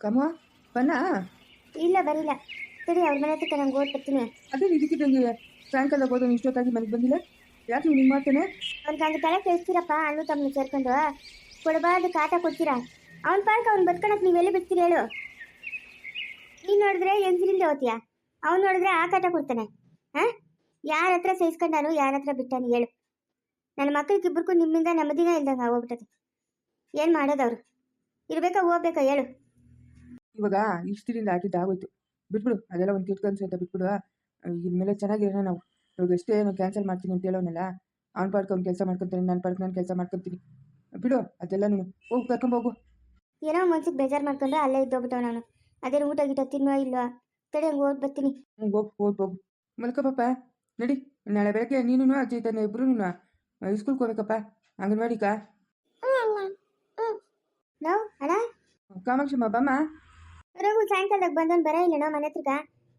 ಕಮ್ಮ ಬನ್ನ? ಇಲ್ಲ ಬರಿಲ್ಲ ಸರಿ ಅವ್ರ ಮನೆ ಹತ್ರ ನಂಗೆ ಓದ್ ಬರ್ತೀನಿ. ಅದೇ ಇದಕ್ಕಿದ್ದಂಗೆ ಸಾಯಂಕಾಲ ಹೋದ ಇಷ್ಟೊತ್ತಾಗಿ ಮನೆಗೆ ಬಂದಿಲ್ಲ? ಯಾಕೆ ನೀವು ಹಿಂಗೆ ಮಾಡ್ತೇನೆ ಅವ್ನಿಗೆ ಹಂಗೆ ತಲೆ ಕೇಳಿಸ್ತೀರಪ್ಪ ಅಣ್ಣು ತಮ್ಮನ್ನ ಸೇರ್ಕೊಂಡು. ಕೊಡಬಾರ್ದು ಕಾಟ ಕೊಡ್ತೀರಾ? ಅವ್ನ ಪಾರ್ಕ್ ಅವ್ನು ಬದುಕೊಳಕ್ ನೀವೆಲ್ಲ ಬಿಡ್ತೀರಿ ಹೇಳು. ನೀನು ನೋಡಿದ್ರೆ ಹೆಂಗಿರಿಂದ ಹೋಗ್ತೀಯ ಅವ್ನು ನೋಡಿದ್ರೆ ಆ ಕಾಟ ಕೊಡ್ತಾನೆ. ಹಾಂ? ಯಾರ ಹತ್ರ ಸಹಿಸ್ಕೊಂಡಾನು ಯಾರ ಹತ್ರ ಬಿಟ್ಟಾನು ಹೇಳು. ನನ್ನ ಮಕ್ಕಳಿಗಿಬ್ಬರಿಗೂ ನಿಮ್ಮಿಂದ ನೆಮ್ಮದಿನ ಇಲ್ದಂಗೆ ಆಗೋಗ್ಬಿಟ್ಟದೆ ಏನು ಮಾಡೋದು ಅವರು? ಇರ್ಬೇಕಾ ಹೋಗ್ಬೇಕಾ ಹೇಳು. ಇವಾಗ ಇಷ್ಟರಿಂದ ಆಗಿದ್ದು ಆಗೋಯ್ತು. ಬಿಟ್ಬಿಡು ಅದೆಲ್ಲ ಒಂದು ಕೆಟ್ಟ ಕನಸು ಅಂತ ಬಿಟ್ಬಿಡು ಇನ್ಮೇಲೆ ಚೆನ್ನಾಗಿರೋಣ ನಾವು. ಇವಾಗ ಎಷ್ಟೇ ನಾನು ಕ್ಯಾನ್ಸಲ್ ಮಾಡ್ತೀನಿ ಅಂತ ಹೇಳೋನಲ್ಲ ಅವ್ನ ಪಾಡ್ಕ ಅವ್ನು ಕೆಲಸ ಮಾಡ್ಕೊತಾನೆ ನನ್ನ ಪಾಡ್ಕ ನಾನು ಕೆಲಸ ಮಾಡ್ಕೊತೀನಿ. ಬಿಡು ಅದೆಲ್ಲ ನೀನು. ಹೋಗಿ ಕರ್ಕೊಂಬೋಗು ಏನೋ ಮನ್ಸಿಗೆ ಬೇಜಾರು ಮಾಡ್ಕೊಂಡ್ರೆ ಅಲ್ಲೇ ಇದ್ದೋಗ್ಬಿಟ್ಟವ ನಾನು ಅದೇನು ಊಟ ಗೀಟ ತಿನ್ನೋ ಇಲ್ವಾ? ತಡಿ ಹಂಗೆ ಓದ್ ಬರ್ತೀನಿ. ಹ್ಞೂ ಹೋಗು ಹೋಗಿ ಹೋಗು. ಮಲ್ಕ ಪಾಪ. ನಡಿ ನಾಳೆ ಬೆಳಗ್ಗೆ ನೀನು ಅಜ್ಜಿ ತಾನೆ ಇಬ್ರು ಇಸ್ಕೂಲ್ಗೆ ಹೋಗ್ಬೇಕಪ್ಪ. ಅಂಗನವಾಡಿಕ ನಾವು ಅಣ್ಣ? ಕಾಮಾಕ್ಷಮ್ಮ ಬಮ್ಮ. ರಘು ಸಾಯಂಕಾಲದಾಗ ಬಂದೊಂದು ಬರ ಇಲ್ಲಣ್ಣ ಮನೆ ಹತ್ರಕ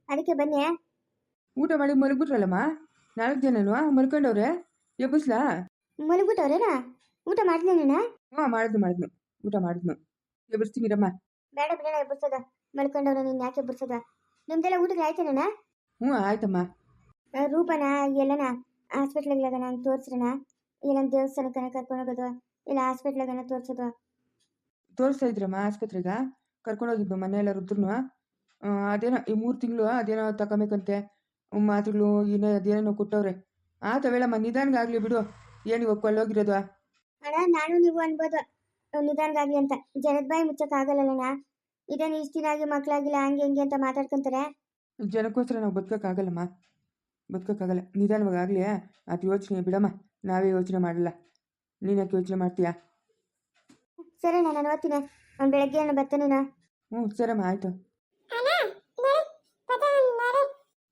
ಅದಕ್ಕೆ ಬನ್ನಿ. ಊಟ ಮಾಡಿ ಮಲಗ್ಬಿಟ್ರಲ್ಲಮ್ಮ? ನಾಲ್ಕು ಜನನು? ಮಲ್ಕೊಂಡವ್ರೆ? ಎಬ್ಬಿಸ್ಲಾ? ಮಲಗ್ಬಿಟ್ಟವ್ರೇನಾ? ಊಟ ಮಾಡ್ಲೇನಣ್ಣ ಹ್ಞೂ ಮಾಡಿದ್ನು ಮಾಡಿದ್ನು. ಊಟ ಮಾಡಿದ್ನು. ಎಬ್ಬಿಸ್ತೀನಿ ರಮ್ಮ ಬೇಡ ಬಿಡೋಣ ಎಬ್ಬರ್ಸೋದ ಮಲ್ಕೊಂಡವ್ರ ನೀನು ಯಾಕೆ ಎಬ್ಬಿಸೋದ? ನಿಮ್ದೆಲ್ಲ ಊಟಕ್ಕೆ ಆಯ್ತೇನಣ್ಣ? ಹ್ಞೂ ಆಯ್ತಮ್ಮ. ಆ, ರೂಪನ ಎಲ್ಲನ ಹಾಸ್ಪಿಟ್ಲಿಗೆ ನಾನು ತೋರಿಸ್ರಣ? ಇಲ್ಲ ದೇವಸ್ಥಾನಕ್ಕನ ಕರ್ಕೊಂಡು ಹೋಗೋದು? ಇಲ್ಲ ಹಾಸ್ಪಿಟ್ಲಾಗನ ತೋರಿಸೋದು? ತೋರಿಸ್ತಾ ಇದ್ರಮ್ಮ ಆಸ್ಪತ್ರೆಗೆ? ಕರ್ಕೊಂಡೋಗಿದ್ದು ಮನೆಯೆಲ್ಲ ರುದ್ರನು ಅದೇನೋ ಈ ಮೂರು ತಿಂಗಳು ಅದೇನೋ ತಗೊಬೇಕಂತೆ ಮಾತುಗಳು ಏನೋ ಅದೇನೋ ಕೊಟ್ಟವ್ರೆ. ಆತವೇಳಮ್ಮ ನಿಧಾನಗಾಗ್ಲಿ ಬಿಡು. ಏನು ಇವಾಗ ಕೊಳ್ಳೋಗಿರೋದು ಅಣ್ಣ ನಾನು ನೀವು ಅನ್ಬೋದು. ನಿಧಾನಗಾಗ್ಲಿ ಅಂತ. ಜನದ ಬಾಯಿ ಮುಚ್ಚಕ್ಕಾಗಲ್ಲಣ್ಣ. ಇದೇನು ಇಷ್ಟು ದಿನ ಆಗಿ ಮಕ್ಕಳಾಗಿಲ್ಲ ಹಂಗೆ ಹಿಂಗೆ ಅಂತ ಮಾತಾಡ್ಕೊಂತಾರೆ? ಜನಕ್ಕೋಸ್ಕರ ನಾವು ಬದುಕೋಕ್ಕಾಗಲ್ಲಮ್ಮ. ಬದುಕೋಕ್ಕಾಗಲ್ಲ. ನಿಧಾನವಾಗಿ ಆಗಲಿ ಅದು ಯೋಚನೆ ಬಿಡಮ್ಮ. ನಾವೇ ಯೋಚನೆ ಮಾಡಲ್ಲ. ನೀನು ಯಾಕೆ ಯೋಚನೆ ಮಾಡ್ತೀಯಾ? ಸರಿ ನಾನು ಓದ್ತೀನಿ. ಅವ್ನು ಬೆಳಗ್ಗೆ ಏನು ಬರ್ತಾನೇನೋ ಹ್ಞೂ ಸರಮ್ಮ ಆಯಿತು.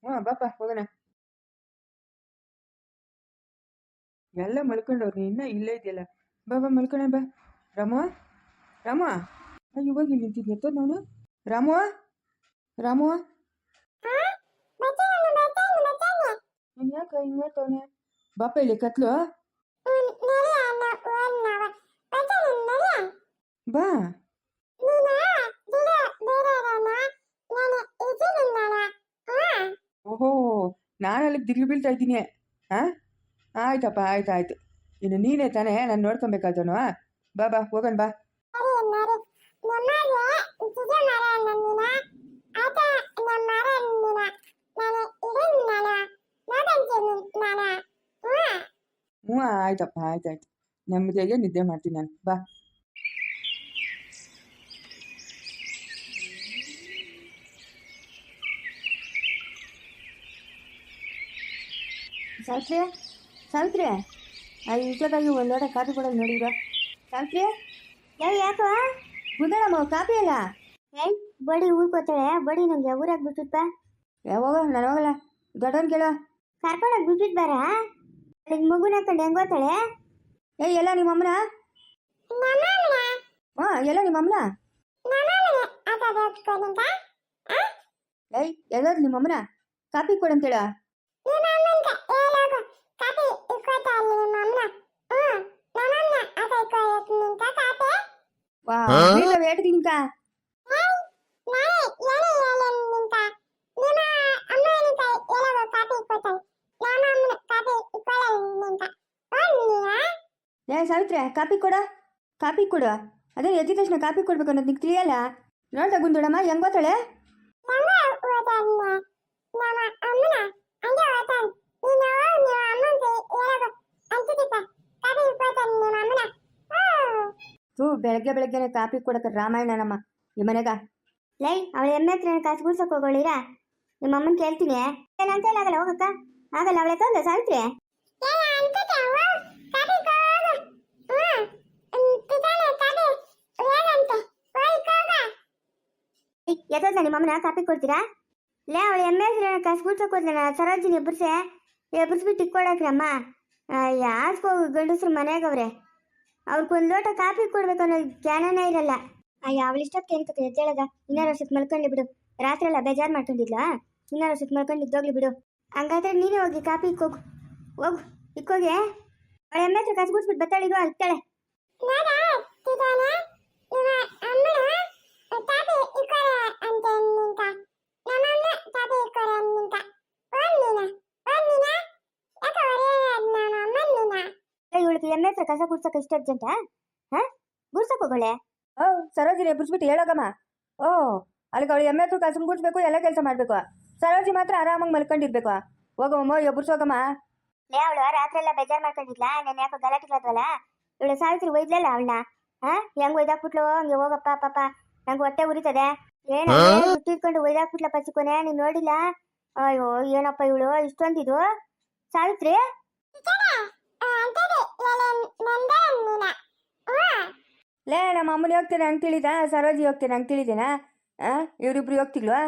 ಹಾಂ ಬಾಪ ಹೋಗೋಣ. ಎಲ್ಲ ಮಲ್ಕೊಂಡವ್ರು ಇನ್ನೂ ಇಲ್ಲೇ ಇದೆಯಲ್ಲ ಬಾ ಬಾ ಮಲ್ಕೋಣ ಬಾ. ರಾಮ ರಾಮ. ಅಯ್ಯೋ ಇವಾಗ ಇಲ್ಲಿ ನಿಂತಿದ್ದೆ ಎತ್ತೋದು ನಾನು ರಾಮು ರಾಮು. ನೀನು ಯಾಕೆ ಹಿಂಗೆ ಮಾಡ್ತವನೆ? ಬಾಪ ಇಲ್ಲಿ ಕತ್ಲು. ಬಾ. ಓಹೋ ನಾನು ಅಲ್ಲಿಗೆ ದಿಗ್ಲು ಬೀಳ್ತಾ ಇದ್ದೀನಿ. ಹಾಂ ಆಯ್ತಪ್ಪ ಆಯ್ತು ಆಯ್ತು ಇನ್ನು ನೀನೇ ತಾನೇ ನಾನು ನೋಡ್ಕೊಬೇಕಾದನು ಬಾ ಬಾ ಹೋಗನ್ ಬಾ. ಹ್ಞೂ ಆಯ್ತಪ್ಪ ಆಯ್ತಾಯ್ತು. ನೆಮ್ಮದಿಯಾಗೆ ನಿದ್ದೆ ಮಾಡ್ತೀನಿ ನಾನು. ಬಾ. ಸಾವಿತ್ರಿ? ಸಾವಿತ್ರಿ? ಆ ಇಷ್ಟೊತ್ತಾಗಿ ಒಂದು ಲೋಟ ಕಾಫಿ ಕೊಡೋದು ನೋಡಿದ್ರ? ಸಾವಿತ್ರಿ? ಯಾವ ಯಾಕೋ? ಗುದ್ದಳಮ್ಮ ಕಾಫಿ ಅಲ್ಲ ಏಯ್ ಬಡಿ ಊರ್ಕೋತಾಳೆ ಬಡಿ ನಂಗೆ ಊರಾಗ ಬಿಟ್ಟಿತ್ತ ಯಾವಾಗ? ನಾನು ಹೋಗಲ್ಲ ದೊಡ್ಡವನ್ ಕೇಳೋ. ಕರ್ಕೊಂಡೋಗಿ ಬಿಟ್ಟಿದ್ ಬಾರ? ನಿನ್ ಮಗುನ ಕಂಡು ಹೆಂಗ್ ಓದ್ತಾಳೆ? ಏಯ್ ಎಲ್ಲ ನಿಮ್ಮ ಅಮ್ಮನ? ಹಾಂ ಎಲ್ಲ ನಿಮ್ಮ ಅಮ್ಮನ? ಏಯ್ ಎಲ್ಲ ನಿಮ್ಮ ಅಮ್ಮನ? ಕಾಪಿ ಕೊಡಂತೇಳ ವಾ ಏಟ್ದಿಂಕ ಏ ಸಾವಿತ್ರಿ ಕಾಪಿ ಕೊಡ ಕಾಪಿ ಕೊಡು ಅದೇ ಎದ್ದ ತಕ್ಷಣ ಕಾಪಿ ಕೊಡ್ಬೇಕು ಅನ್ನೋದು ನಿಂಗೆ ತಿಳಿಯಲ್ಲ ನೋಡ್ತಾ ಗುಂದುಡಮ್ಮ ಹೆಂಗ್ ಗೊತ್ತಾಳೆ ತೂ ಬೆಳಗ್ಗೆ ಬೆಳಗ್ಗೆನೆ ಕಾಪಿ ಕೊಡಕ್ಕೆ ರಾಮಾಯಣ ನಮ್ಮ ಈ ಮನೆಗ ಲೈ ಅವಳ ಎಮ್ಮೆ ಹತ್ರ ಕಾಸು ಗುಡ್ಸಕ್ ಹೋಗೋಳಿರ ನಿಮ್ಮ ಅಮ್ಮನ ಕೇಳ್ತೀನಿ. ಏನಂತ ಆಗಲ್ಲ ಹೋಗಕ್ಕ. ಆಗಲ್ಲ ಅವಳೆ ತಂದ ಸಾವಿತ್ರಿ. ಎತ್ತದ ನಿಮ್ಮ ಅಮ್ಮನ ಕಾಪಿ ಕೊಡ್ತೀರಾ? ಲೇ ಅವಳ ಎಮ್ಮೆ ಹತ್ರ ಕಾಸು ಗುಡ್ಸಕ್ ಹೋದ್ಲಣ್ಣ ಸರೋಜಿನಿ ಎಬ್ಬರ್ಸೆ ಎಬ್ಬರ್ಸ್ಬಿಟ್ಟು ಇಕ್ಕೊಡಕ್ರಿ ಅಮ್ಮ ಯಾಕೆ ಹೋಗು ಗಂಡಸ್ರು ಮನೆಯಾಗವ್ರೆ ಅವ್ರಿಗೊಂದು ಲೋಟ ಕಾಫಿ ಕೊಡ್ಬೇಕು ಅನ್ನೋ ಜ್ಞಾನನೇ ಇರಲ್ಲ. ಅಯ್ಯ ಅವಳಿಷ್ಟಕ್ಕೆ ಏನು ಕತೆ ಎದ್ದೇಳದ ಇನ್ನಾರು ವರ್ಷಕ್ಕೆ ಮಲ್ಕೊಂಡು ಬಿಡು. ರಾತ್ರಿ ಎಲ್ಲ ಬೇಜಾರು ಮಾಡ್ಕೊಂಡಿಲ್ಲ ಇನ್ನಾರು ವರ್ಷಕ್ಕೆ ಮಲ್ಕೊಂಡು ಇದ್ದೋಗ್ಲಿ ಬಿಡು. ಹಂಗಾದ್ರೆ ನೀನೇ ಹೋಗಿ ಕಾಫಿ ಇಕ್ಕೋಗು. ಹೋಗು, ಇಕ್ಕೋಗೆ? ಅವಳ ಎಮ್ಮೆ ಹತ್ರ ಕಸ್ ಗುಡ್ಸ್ಬಿಟ್ಟು ಬತ್ತಾಳಿಗೋ ಕಸ ಗುಡ್ಸಕ್ಕೆ ಇಷ್ಟ ಅರ್ಜೆಂಟಾ ಹಾ? ಗುಡ್ಸಕ್ ಹೋಗೋಳೆ ಓ ಸರೋಜಿನಿ ಬಿಡ್ಸ್ಬಿಟ್ಟು ಹೇಳೋಗಮ್ಮ. ಓ ಅಲ್ಲಿಗೆ ಅವಳು ಎಮ್ಮೆ ಹತ್ರ ಕಸಮ್ ಗುಡ್ಸ್ಬೇಕು ಎಲ್ಲ ಕೆಲಸ ಮಾಡಬೇಕು. ಸರೋಜಿ ಮಾತ್ರ ಆರಾಮಾಗಿ ಮಲ್ಕೊಂಡಿರ್ಬೇಕು. ಹೋಗಮ್ಮ ಎಬ್ಬರ್ಸೋಗಮ್ಮ ಲೇ ಅವಳು ರಾತ್ರಿ ಎಲ್ಲ ಬೇಜಾರ್ ಮಾಡ್ಕೊಂಡಿದ್ಲಾ? ನಾನು ಯಾಕೋ ಗಲಾಟಿಗಳದ್ವಲ್ಲ ಇವಳು ಸಾವಿತ್ರಿ ಒಯ್ದ್ಲಲ್ಲ ಅವಳನ್ನ? ಹಾ? ಹೆಂಗ್ ಒಯ್ದಾಕ್ಬಿಟ್ಲು ಹಂಗೆ ಹೋಗಪ್ಪ ಪಾಪ. ನಂಗೆ ಹೊಟ್ಟೆ ಉರಿತದೆ. ಏನ ಸುಟ್ಟಿ ಇಟ್ಕೊಂಡು ಒಯ್ದಾಕ್ಬಿಟ್ಲ ಪಚ್ಚಿಕೊನೆ ನೀನ್ ನೋಡಿಲ್ಲ? ಅಯ್ಯೋ ಏನಪ್ಪ ಇವಳು? ಇಷ್ಟೊಂದಿದು ಸಾವಿತ್ರಿ? ಲೇ, ನಮ್ಮ ಅಮ್ಮನ ಹೋಗ್ತೇನೆ ಹಂಗೆ ತಿಳಿದ ಸರೋಜಿ ಹೋಗ್ತೇನೆ ಹಂಗೆ ತಿಳಿದೇನಾ ಹಾಂ ಇವರಿಬ್ರು ಹೋಗ್ತಿಲ್ವಾ?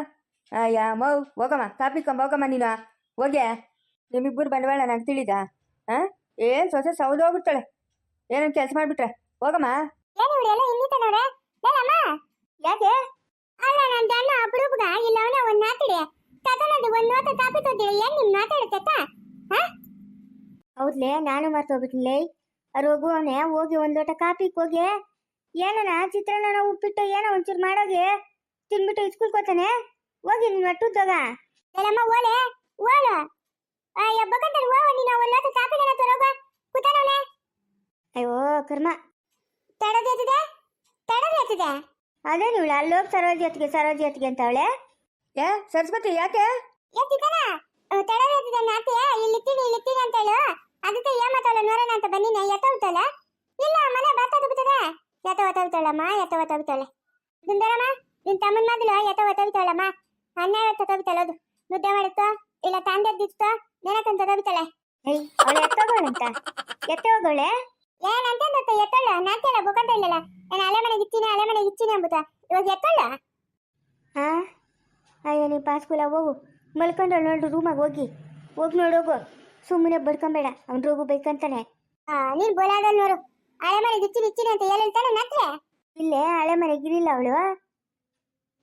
ಅಯ್ಯ ಮೌ, ಹೋಗಮ್ಮ ಕಾಪಿ ಕಂಬ, ಹೋಗಮ್ಮ ನೀನು. ಹೋಗೆ ನಿಮ್ಮಿಬ್ಬರು ಬಂಡವಾಳ ನಂಗೆ ತಿಳಿದ ಹಾಂ ಏನು ಸೊಸೆ ಸೌದೋಗ್ಬಿಡ್ತಾಳೆ ಏನೋ ಕೆಲಸ ಮಾಡಿಬಿಟ್ರೆ? ಹೋಗಮ್ಮ. ಏನು ಇವಳೆಲ್ಲ ಇನ್ನಿತನವ್ರೆ ಏನಮ್ಮ ಯಾಕೆ? ಅಲ್ಲ ನನ್ನ ದಣ್ಣ ಅಪರೂಪಗ ಇಲ್ಲ ಅವನ ಒಂದ್ ಮಾತಾಡಿ. ತಗೊಂಡು ಒಂದ್ ನೋಟ ಕಾಪಿ ತೊಂದಿಳಿ ಏನ್ ನಿಮ್ ಮಾತಾಡುತ್ತ ಹೌದ್ಲೇ? ನಾನು ಮರ್ತೋಗ್ಬಿಟ್ಲೇ ಅವ್ರು ಅವನೇ ಹೋಗಿ ಒಂದೋಟ ಲೋಟ ಕಾಪಿ ಹೋಗಿ ಏನನ ಚಿತ್ರಾನ್ನ ಉಪ್ಪಿಟ್ಟು ಏನೋ ಒಂಚೂರು ಮಾಡೋಗಿ? ತಿನ್ಬಿಟ್ಟು ಇಸ್ಕೂಲ್ ಕೋತಾನೆ ಹೋಗಿ ನೀನ್ ಒಟ್ಟುದ್ದಾಗ ಎಲ್ಲಮ್ಮ ಓಲೆ ಓಲ ಎಬ್ಬಕಂತಾರೆ ಓವ ನೀನು ಒಂದ್ ಲೋಟ ಕಾಪಿ ನನ್ನ ತರೋಗ ಕೂತಾನವನೆ ಅಯ್ಯೋ ಕರ್ಮ. ತಡದೇತಿದೆ ತಡದೇತಿದೆ ಅದೇ ನೀವು ಅಲ್ಲೋಗಿ ಸರೋಜಿ ಹೊತ್ತಿಗೆ ಸರೋಜಿ ಹೊತ್ತಿಗೆ ಅಂತ ಅವಳೆ? ಏ ಸರಸ್ವತಿ ಯಾಕೆ? ಎತ್ತಿದನ ತಡದೇತಿದೆ ನಾತಿ? ಇಲ್ಲಿ ಅಂತ ಹೇಳು ಅದಕ್ಕೆ ಏನ್ ಮಾತಾಡಲ್ಲ ನೋಡೋಣ ಅಂತ ಬನ್ನಿನ ಎತ್ತ ಹೋಗ್ತಾಳೆ? ಇಲ್ಲ ಮನೆ ಬಾತ ದುಬ್ತದೆ ಎತ್ತ ಒತ್ತೋಗ್ತಾಳಮ್ಮ ಎತ್ತ ಒತ್ತೋಗ್ತಾಳೆ ಸುಂದರಮ್ಮ ನಿನ್ ತಮ್ಮನ ಮಗಳು ಎತ್ತ ಒತ್ತೋಗ್ತಾಳಮ್ಮ ಅನ್ನ ಎತ್ತ ತಗೋತಾಳದು ಮುದ್ದೆ ಮಾಡುತ್ತೋ ಇಲ್ಲ ತಾಂದದ್ದಿತ್ತೋ ನೆನಕಂತ ತಗೋತಾಳೆ ಏಯ್ ಅವಳು ಎತ್ತೋಗೋಳಂತ ಎತ್ತೋಗೋಳೆ ಏನಂತ ಗೊತ್ತ ಎತ್ತಲ್ಲ ನಾತ್ಯಲ್ಲ ಬುಕ್ಕಂತ ಇಲ್ಲಲ್ಲ. ನಾನು ಅಲೆ ಮನೆಗೆ ಇಚ್ಚಿನಿ ಅಲೆ ಮನೆಗೆ ಇಚ್ಚಿನಿ ಅಂಬುತ್ತ ಇವಾಗ ಎತ್ತಲ್ಲ? ಹಾ ಅಯ್ಯೋ ನೀ ಪಾಸ್ಕೂಲ ಹೋಗು. ಮಲ್ಕೊಂಡು ನೋಡು ರೂಮಾಗ ಹೋಗಿ. ಹೋಗಿ ನೋಡೋಗು ಸುಮ್ಮನೆ ಬಡ್ಕೊಂಬೇಡ ಅವ್ನು ರೋಗು ಬೈಕಂತಾನೆ. ಹಾ ನೀನು ಬೋಲಾದಲ್ಲಿ ನೋಡು. ಹಳೆ ಮನೆ ಇಚ್ಚಿನಿ ಅಂತ ಹೇಳಿ ಹೇಳ್ತಾನೆ ನತ್ರೆ ಇಲ್ಲೇ ಹಳೆ ಮನೆಗೆ ಇರಿಲ್ಲ ಅವಳು.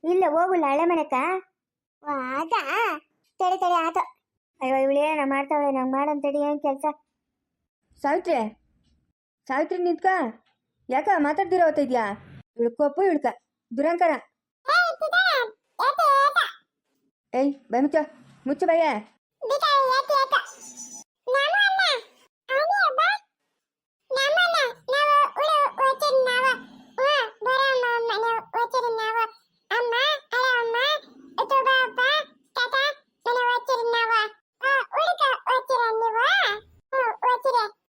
ಇಲ್ಲ ಹೋಗುಲ್ಲ ಹಳೆ ಮನೆಕ ಅದಾ ತಡಿ ತಡಿ ಆತ. ಅಯ್ಯೋ ಇವಳು ಏನ ಮಾಡ್ತಾವಳೆ ನಂಗೆ ಮಾಡಂತಡಿ ಏನು ಕೆಲಸ? ಸಾವಿತ್ರಿ? ಸಾವಿತ್ರಿ ನಿಂತ್ಕ? ಯಾಕ ಮಾತಾಡ್ದಿರೋ ಅವತ್ತ ಇದೆಯಾ? ಇಳ್ಕೊಪ್ಪು ಇಳ್ಕ ದುರಂಕರ. ಏಯ್ ಬೈ ಮುಚ್ಚ. ಮುಚ್ಚು ಬಯ್ಯ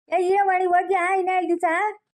ಏ ಈ ಮಾಡಿ ಹೋಗ್ಯಾ ಇನ್ನ ಐದು ದಿವಸ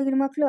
ಬೋಲಾದವ್ರು ಇವಾಗಿನ ಮಕ್ಕಳು